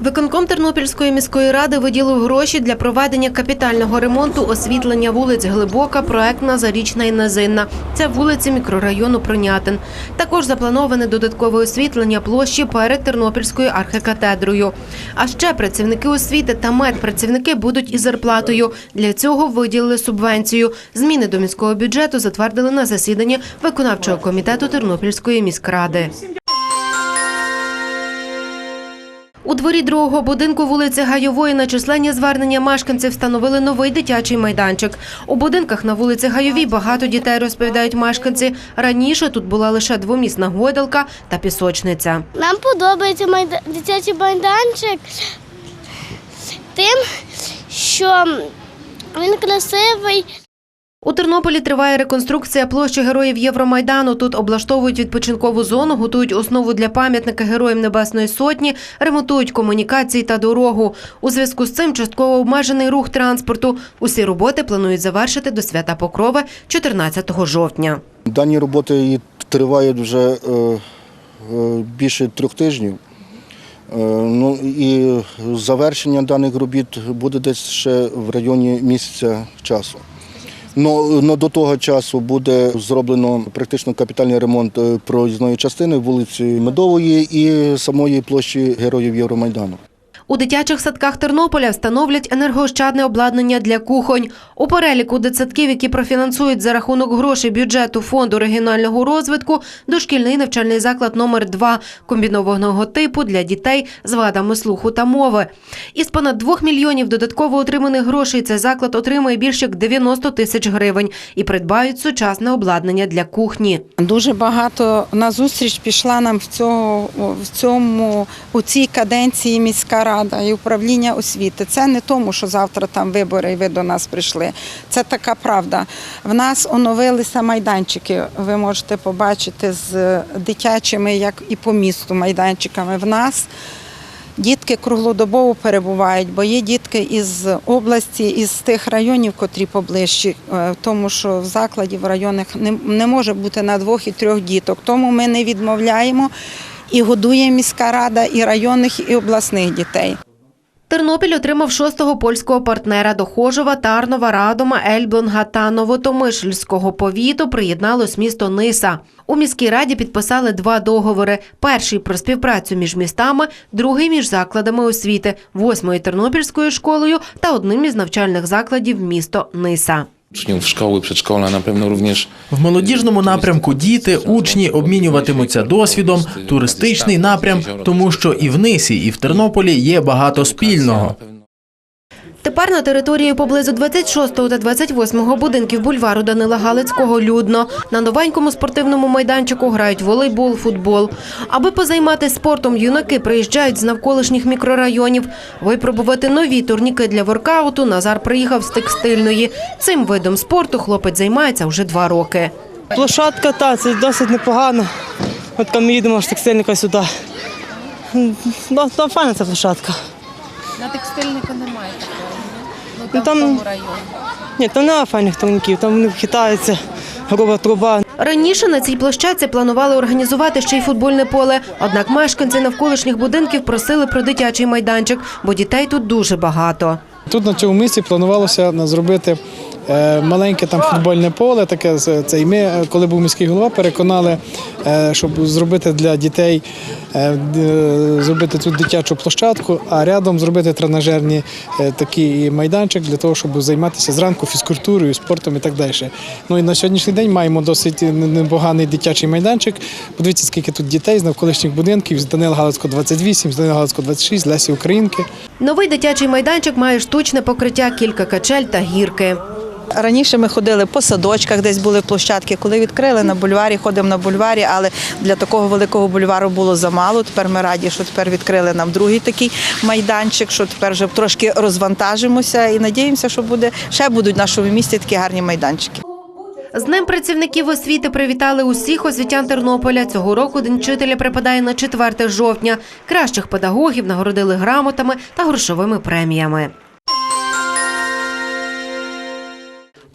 Виконком Тернопільської міської ради виділив гроші для проведення капітального ремонту освітлення вулиць Глибока, Проектна, Зарічна і Назинна. Це вулиці мікрорайону Пронятин. Також заплановане додаткове освітлення площі перед Тернопільською архікатедрою. А ще працівники освіти та медпрацівники будуть із зарплатою. Для цього виділили субвенцію. Зміни до міського бюджету затвердили на засіданні виконавчого комітету Тернопільської міськради. У дворі другого будинку вулиці Гайової на численні звернення мешканців встановили новий дитячий майданчик. У будинках на вулиці Гайовій багато дітей, розповідають мешканці. Раніше тут була лише двомісна гойдалка та пісочниця. Нам подобається дитячий майданчик тим, що він красивий. У Тернополі триває реконструкція площі героїв Євромайдану. Тут облаштовують відпочинкову зону, готують основу для пам'ятника Героям Небесної Сотні, ремонтують комунікації та дорогу. У зв'язку з цим частково обмежений рух транспорту. Усі роботи планують завершити до свята Покрови 14 жовтня. Дані роботи тривають вже е, е, більше трьох тижнів. Е, Ну і завершення даних робіт буде десь ще в районі місяця часу. Но, до того часу буде зроблено практично капітальний ремонт е, проїзної частини вулиці Медової і самої площі Героїв Євромайдану. У дитячих садках Тернополя встановлять енергоощадне обладнання для кухонь. У переліку дитсадків, які профінансують за рахунок грошей бюджету фонду регіонального розвитку, дошкільний навчальний заклад номер 2 комбінованого типу для дітей з вадами слуху та мови. Із понад 2 мільйонів додатково отриманих грошей цей заклад отримає більше як 90 тисяч гривень і придбають сучасне обладнання для кухні. Дуже багато на зустріч пішла нам в цього в цьому у цій каденції міська рада і управління освіти. Це не тому, що завтра там вибори і ви до нас прийшли. Це така правда. В нас оновилися майданчики. Ви можете побачити з дитячими, як і по місту майданчиками. В нас Дітки круглодобово перебувають, бо є дітки із області, із тих районів, котрі поближчі, е, тому що в закладі в районах не може бути на двох і трьох діток. Тому ми не відмовляємо і годує міська рада і районних, і обласних дітей. Тернопіль отримав шостого польського партнера до Хожова, Тарнова, Радома, Ельблонга та Новотомишльського повіту приєдналось місто Ниса. У міській раді підписали два договори: перший про співпрацю між містами, другий між закладами освіти, восьмою тернопільською школою та одним із навчальних закладів місто Ниса. Uczniów школи, предшкола, напевно, również В молодіжному напрямку діти, учні обмінюватимуться досвідом, туристичний напрям, тому що і в Нисі, і в Тернополі є багато спільного. Тепер на території поблизу 26 та 28 будинків бульвару Данила Галицького людно. На новенькому спортивному майданчику грають волейбол, футбол. Аби позайматися спортом, юнаки приїжджають з навколишніх мікрорайонів. Випробувати нові турніки для воркауту Назар приїхав з текстильної. Цим видом спорту хлопець займається вже два роки. Площадка, та, це досить непогано. От ми їдемо з текстильника сюди. Ну, ну, файна ця площадка. На текстильника немає такого. Ну, Ну, там, там- в тому районі. Ні, там немає файних тонків, там вони вхитаються, груба труба. Раніше на цій площадці планували організувати ще й футбольне поле. Однак мешканці навколишніх будинків просили про дитячий майданчик, бо дітей тут дуже багато. Тут на цьому місці планувалося зробити маленьке там футбольне поле. Таке це і ми, е, коли був міський голова, переконали, е, щоб зробити для дітей е, зробити тут дитячу площадку, а рядом зробити тренажерні е, такий майданчик для того, щоб займатися зранку фізкультурою, спортом і так далі. Ну і на сьогоднішній день маємо досить непоганий дитячий майданчик. Подивіться, скільки тут дітей з навколишніх будинків, з Данила Галицького 28, з Данила Галицького 26, з Лесі Українки. Новий дитячий майданчик має штучне покриття, кілька качель та гірки. Раніше ми ходили по садочках, десь були площадки. Коли відкрили на бульварі, ходимо на бульварі, але для такого великого бульвару було замало. Тепер ми раді, що тепер відкрили нам другий такий майданчик, що тепер вже трошки розвантажимося і надіємося, що буде ще будуть в нашому місті такі гарні майданчики. З ним працівників освіти привітали усіх освітян Тернополя. Цього року День вчителя припадає на 4 жовтня. Кращих педагогів нагородили грамотами та грошовими преміями.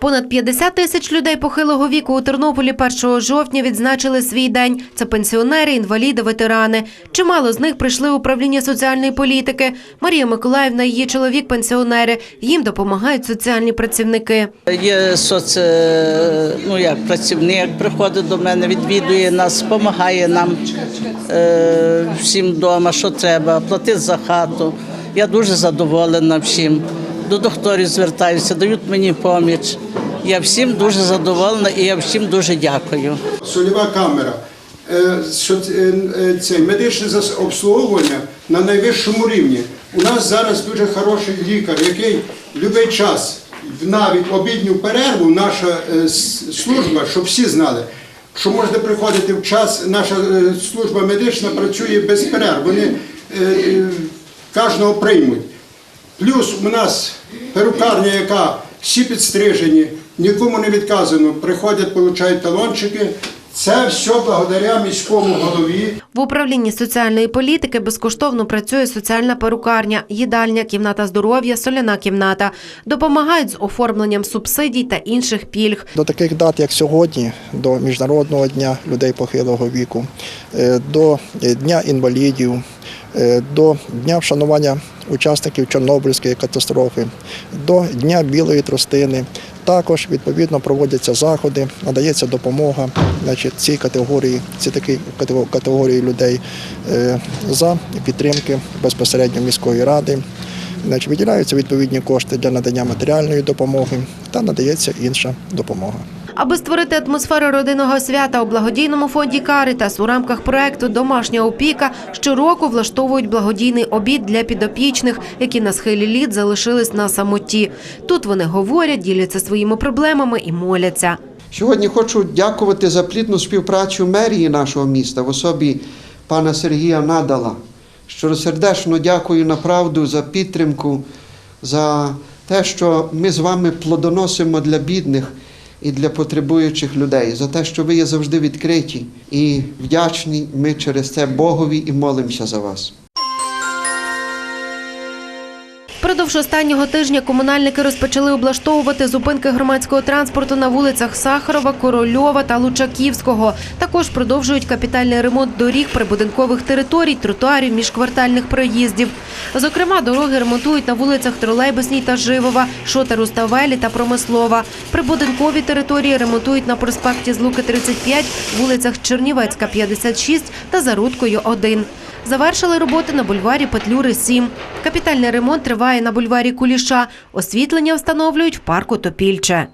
Понад 50 тисяч людей похилого віку у Тернополі 1 жовтня відзначили свій день. Це пенсіонери, інваліди, ветерани. Чимало з них прийшли в управління соціальної політики. Марія Миколаївна її чоловік пенсіонери. Їм допомагають соціальні працівники. Є соц, ну як працівник приходить до мене, відвідує нас, допомагає нам е, всім вдома, що треба, платить за хату. Я дуже задоволена всім. До докторів звертаюся, дають мені поміч. Я всім дуже задоволена і я всім дуже дякую. Сольова камера, е, що це, е, медичне зас- обслуговування на найвищому рівні. У нас зараз дуже хороший лікар, який будь-який час, навіть обідню перерву, наша е, служба, щоб всі знали, що можна приходити в час, наша е, служба медична працює без перерв. Вони е, е, кожного приймуть. Плюс у нас перукарня, яка всі підстрижені, нікому не відказано, приходять, получають талончики. Це все благодаря міському голові. В управлінні соціальної політики безкоштовно працює соціальна перукарня, їдальня, кімната здоров'я, соляна кімната. Допомагають з оформленням субсидій та інших пільг. До таких дат, як сьогодні, до Міжнародного дня людей похилого віку, е, до Дня інвалідів, е, до Дня вшанування учасників Чорнобильської катастрофи, до Дня білої тростини. Також відповідно проводяться заходи, надається допомога значить, цій категорії, ці такі категорії людей е, за підтримки безпосередньо міської ради. Значить, виділяються відповідні кошти для надання матеріальної допомоги та надається інша допомога. Аби створити атмосферу родинного свята у благодійному фонді Карітас у рамках проекту Домашня опіка щороку влаштовують благодійний обід для підопічних, які на схилі літ залишились на самоті. Тут вони говорять, діляться своїми проблемами і моляться. Сьогодні хочу дякувати за плідну співпрацю мерії нашого міста в особі пана Сергія Надала. Щиросердечно дякую направду за підтримку, за те, що ми з вами плодоносимо для бідних і для потребуючих людей, за те, що ви є завжди відкриті і вдячні ми через це Богові і молимося за вас. Впродовж останнього тижня комунальники розпочали облаштовувати зупинки громадського транспорту на вулицях Сахарова, Корольова та Лучаківського. Також продовжують капітальний ремонт доріг, прибудинкових територій, тротуарів, міжквартальних проїздів. Зокрема, дороги ремонтують на вулицях Тролейбусній та Живова, Шотеру Ставелі та Промислова. Прибудинкові території ремонтують на проспекті Злуки 35, вулицях Чернівецька 56 та Зарудкою 1. Завершили роботи на бульварі Петлюри 7. Капітальний ремонт триває на бульварі Куліша. Освітлення встановлюють в парку Топільче.